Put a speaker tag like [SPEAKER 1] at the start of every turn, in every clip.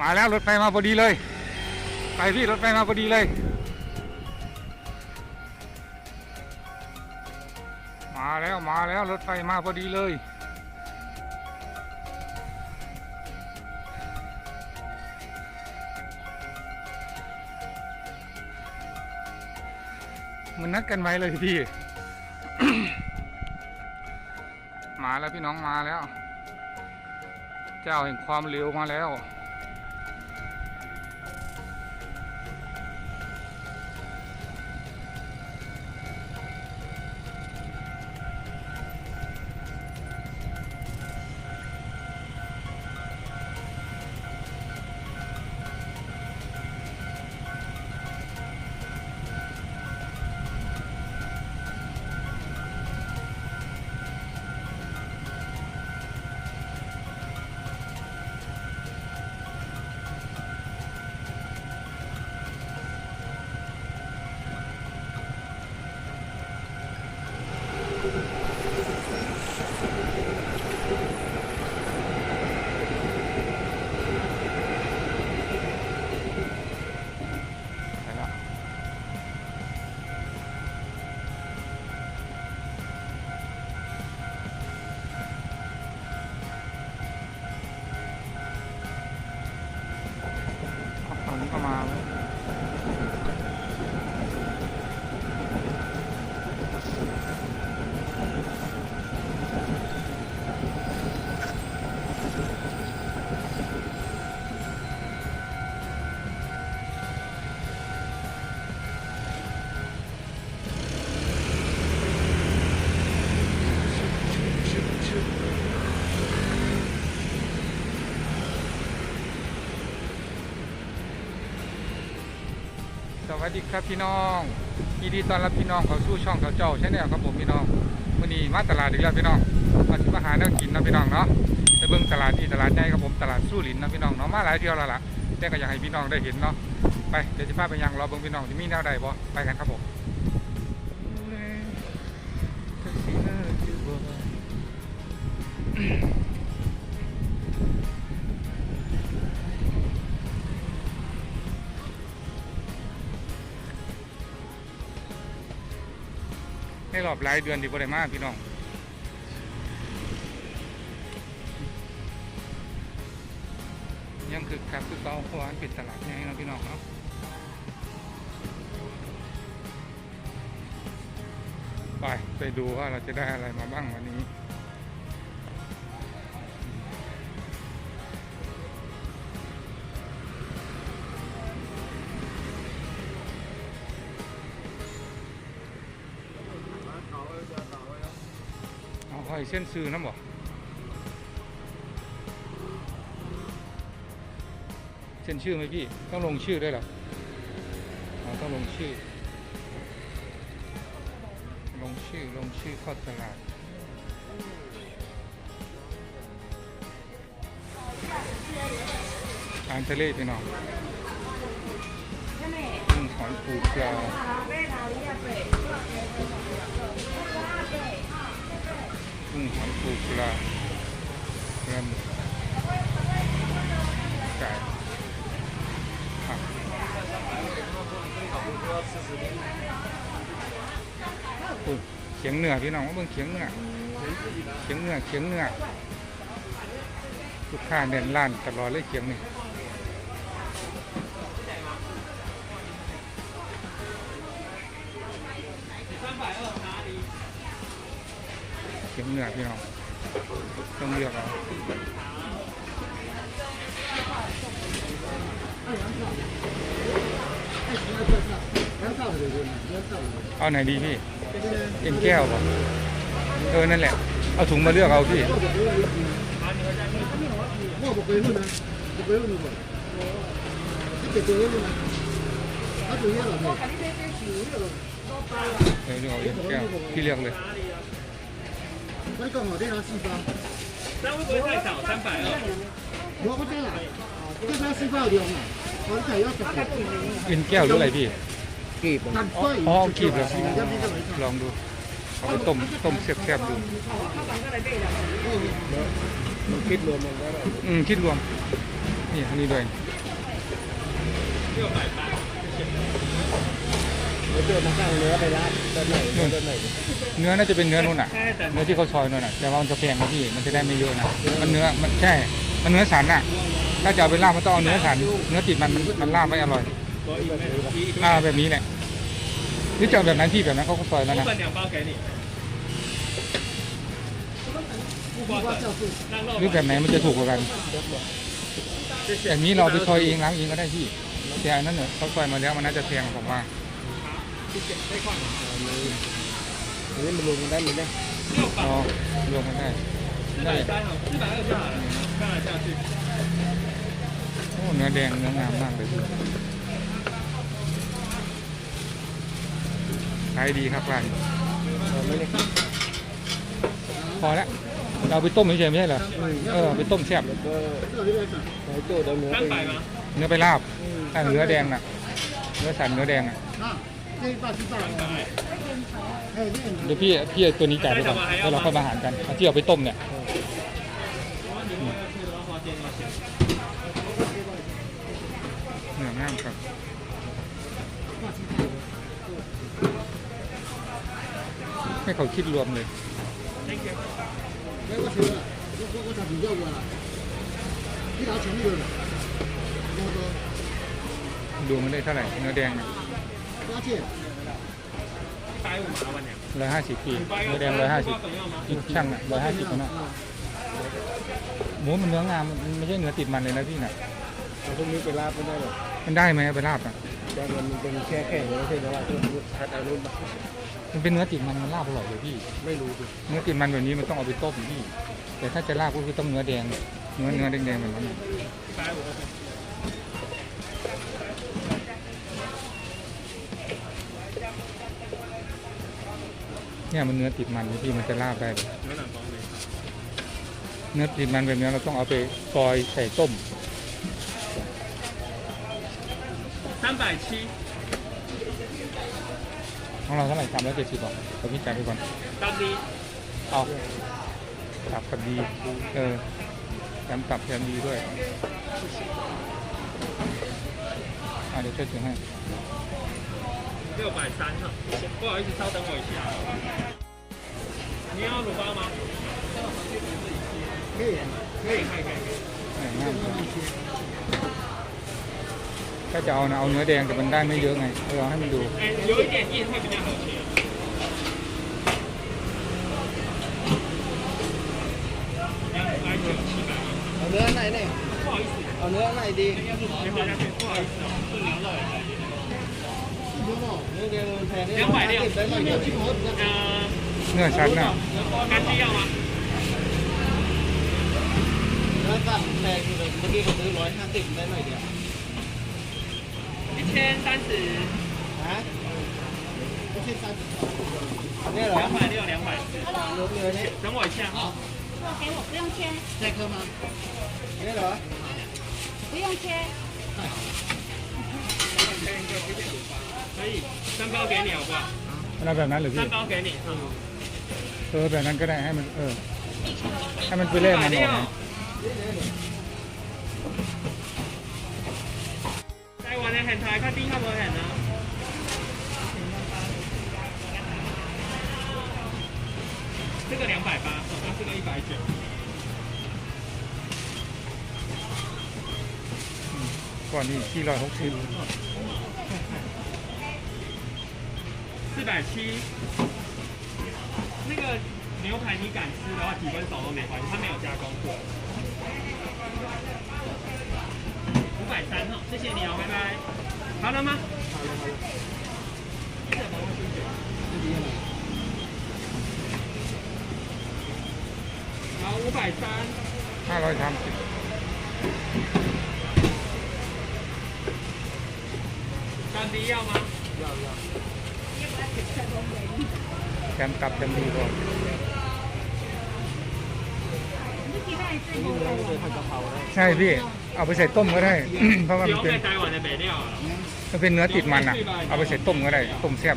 [SPEAKER 1] มาแล้วรถไฟมาพอดีเลย ไปพี่รถไฟมาพอดีเลย มาแล้วมาแล้วรถไฟมาพอดีเลยมันนัดกันไว้เลยพี่ มาแล้วพี่น้องมาแล้ว เจ้าแห่งความเร็วมาแล้ว วัสดีครับพี่น้องยินดีต้อนรับพี่น้องเข้าสู่ช่องเขาเจ้าใช่ไหมครับผมพี่น้องวันนี้มาตลาดอีกแล้วพี่น้องมาที่มาหาแนวกินนะพี่น้องเนาะไปเบิ่งตลาดที่ตลาดใหญ่ครับผมตลาดสู้หลินนะพี่น้องเนาะมาหลายเที่ยวแล้วล่ะแต่ก็อยากให้พี่น้องได้เห็นเนาะไปเดี๋ยวจะพาไปยังรอเบิ่งพี่น้องจะมีแนวใดบ่ไปกันครับผม รอบหลายเดือนที่บริมาพี่น้องยังคือคักคือเก่าเพราะว่านเป็นตลาดใหญ่เนาะพี่น้องเนาะไปไปดูว่าเราจะได้อะไรมาบ้างวันนี้ เอาหอยเส้นซื้อน้ำบ่เส้นชื่อไหมพี่ ต้องลงชื่อด้วยเหรออ๋อต้องลงชื่อ ลงชื่อลงชื่อเข้าตลาดอาหารทะเลพี่น้องกุ้งหอยปูปลา กุ้งหอยปูปลาปลาหมึกไก่ผักอุ้ยเขียงเหนือพี่น้องว่าเบิ่งเขียงเหนือเขียงเหนือเขียงเหนือลูกค้าเดินร้านตลอดเลยเขียงนี่ เนื้อพี่น้องต้องเลือกเอาเอาไหนดีพี่เอ็นแก้วป่ะเออนั่นแหละ เอาถุงมาเลือกเอาพี่เดี๋เอาเอ็นแก้วพี่เลือกเลย
[SPEAKER 2] 我刚好这张四方，
[SPEAKER 3] 这样会不会太少？三百二。
[SPEAKER 2] 我不在了，这张四方有的嘛，我才要十个，
[SPEAKER 1] เอ็นแก้วหรืออะไรพี่
[SPEAKER 2] 但快
[SPEAKER 1] อ๋อเอากีบเหรอ
[SPEAKER 2] 要不这么
[SPEAKER 1] ลองดูเอาไปต้มต้มแซ่บๆดู
[SPEAKER 2] มันคิดรวมมันก็ได้
[SPEAKER 1] อืมคิดรวม นี่อันนี้ด้วย
[SPEAKER 3] 六百八，
[SPEAKER 2] โดนมาข้างเนื้อไปร้านตัวไหนตัวไหน
[SPEAKER 1] เนื้อน่าจะเป็นเนื้อนุ่นอะ เนื้อที่เขาซอยนุ่นอะ แต่ว่ามันจะแพงกว่าพี่ มันจะได้ไม่เยอะนะ มันเนื้อ มันใช่ มันเนื้อสันอะ ถ้าจะเอาไปล่ามันต้องเอาเนื้อสัน เนื้อติดมัน มันล่าไม่อร่อยอ่าแบบนี้แหละนี่จะแบบนั้นพี่แบบนั้นเขาก็ซอยแล้วนะนี่แบบไหนมันจะถูกกว่ากันแต่นี้เราไปซอยเองล้างเองก็ได้พี่แต่อันนั้นเนี่ยเขาซอยมาแล้วมันน่าจะแพงผมว่า
[SPEAKER 2] นี้มันรวมกันได้เลยเนี่ย
[SPEAKER 1] อ๋อรวมกันได้
[SPEAKER 3] ได้
[SPEAKER 1] โอ้เนื้อแดงเนื้องามมากเลยขายดีครับร้า
[SPEAKER 2] น
[SPEAKER 1] พอแล้วเราไปต้มเฉยๆไม่ใช่เหรอ เออไปต้มแซ่บ
[SPEAKER 2] เนื้อไป
[SPEAKER 1] ลาบเนื้อแดงน่ะ เนื้อสันเนื้อแดงอะ เดี๋ยวพี่พี่ตัวนี้จ่ายไปก่อนแล้วเราค่อยมาหารกันที่เอาไปต้มเนี่ยเหนืองามครับให้เขาคิดรวมเลยดูมันได้เท่าไหร่เนื้อแดง
[SPEAKER 3] เนี่ย
[SPEAKER 1] ร้อยห้าสิบ
[SPEAKER 3] ปี
[SPEAKER 1] เนื้อแดงร้อยห้าสิบ
[SPEAKER 3] อีก
[SPEAKER 1] ช่างอะร้อยห้าสิบนะหมูมันเนื้องามมันไม่ใช่เนื้อติดมันเลยนะพี่น่ะ
[SPEAKER 2] เอาพวกนี้ไปลาบไม่ได้หรอ
[SPEAKER 1] มันได้ไหมไปลาบอะ
[SPEAKER 2] แต่มันเป็นแค่แค่ไม่ใช่เนื้อลาบคัดเอารุ่นมั
[SPEAKER 1] นเป็นเนื้อติดมันมันลาบอร่อยเลยพี่
[SPEAKER 2] ไม่รู้ดิ
[SPEAKER 1] เนื้อติดมันแบบนี้มันต้องเอาไปต้มพี่ แต่ถ้าจะลาบก็คือต้องเนื้อแดง เนื้อเนื้อแดงๆแบบนั้น เนี่ยมันเนื้อติดมันพี่มันจะลาบได้เลยเนื้อติดมันแบบนี้เราต้องเอาไปซอยใส่ต้ม
[SPEAKER 3] สาม
[SPEAKER 1] ของเราเท่าไหร่สามร้อยเจ็ดสิบบอกเราพี่จ่ายไปก่อน
[SPEAKER 3] ตับดี
[SPEAKER 1] เอาตับกับดีเออแถมตับแถมดีด้วยอ่าเดี๋ยวช่วยถึงให้
[SPEAKER 3] 六百三哈，不好意思，稍等我一下。你要卤包吗？
[SPEAKER 2] 可以，
[SPEAKER 3] 可以，可以，可以。可以
[SPEAKER 1] แหม่งามจังถ้าจะเอานะเอาเนื้อแดงแต่มันได้ไม่เยอะไงเออเอาให้มันดู
[SPEAKER 3] 哎，有一点硬会比较好切。两百九七百，
[SPEAKER 2] เอาเนื้อไหนเนี่ย
[SPEAKER 3] 不好意思，
[SPEAKER 2] เอาเนื้อไหนดี
[SPEAKER 3] 应该是切花下去，不好意思
[SPEAKER 2] Tiếng
[SPEAKER 3] bảy đi À, Nửa
[SPEAKER 2] sẵn nào Cắt đi không ạ? Nó dặn xe thì được, có đi một thứ
[SPEAKER 3] nói 50 đấy này kìa 1030
[SPEAKER 2] Hả? 1030 Đây rồi 200 đi rồi, 200 Đúng
[SPEAKER 3] rồi đấy Đúng rồi, xe
[SPEAKER 4] hả? 给我，不用切。
[SPEAKER 2] 代客吗？没有啊。
[SPEAKER 4] 不用切。
[SPEAKER 3] 可以，三包给你好不好？
[SPEAKER 1] เราแบบนั้นหรือพี่
[SPEAKER 3] 三包给你。嗯
[SPEAKER 1] เออแบบนั้นก็ได้ให้มันเออให้มันไปเล่มันออกไง
[SPEAKER 3] 台湾嘅现台，佢边级冇人啊？这个两百八，那这个一百九。
[SPEAKER 1] ก่อนนี้ที่ร้อยหกสิบ
[SPEAKER 3] 四百七。那个牛排你敢吃的话，几分熟都没关系，它没有加工过。五百三哈，谢谢你哦，拜拜。好了吗？好了
[SPEAKER 1] 好了。好，五百三。太可以看。
[SPEAKER 3] 三 D 要吗？
[SPEAKER 1] 要要。 แคมก
[SPEAKER 2] ลับจำดีกว่า
[SPEAKER 1] ใช่พี่ เอาไปใส่ต้มก็ได้ เพราะว่ามันเป็นมันเป็นเนื้อติดมันอะ เอาไปใส่ต้มก็ได้ ต้มแซ่บ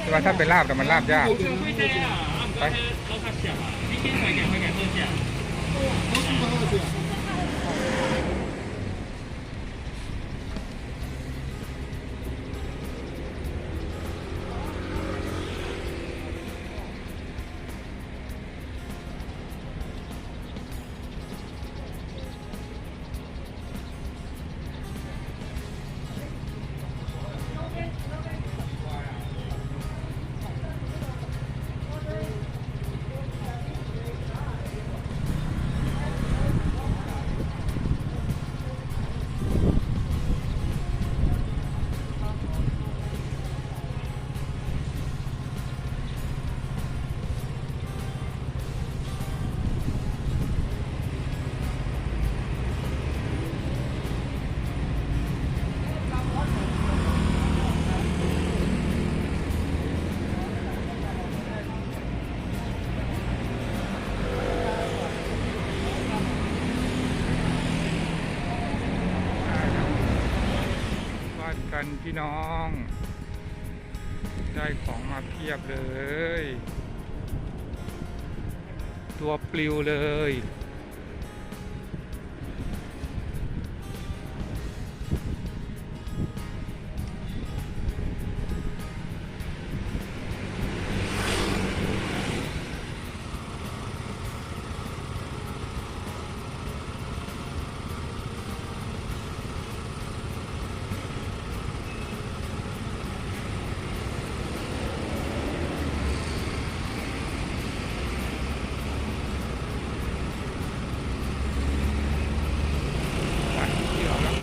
[SPEAKER 1] แต่ว่าถ้าเป็นลาบแต่มันลาบยาก
[SPEAKER 2] ไป
[SPEAKER 1] กันพี่น้อง ได้ของมาเพียบเลย ตัวปลิวเลย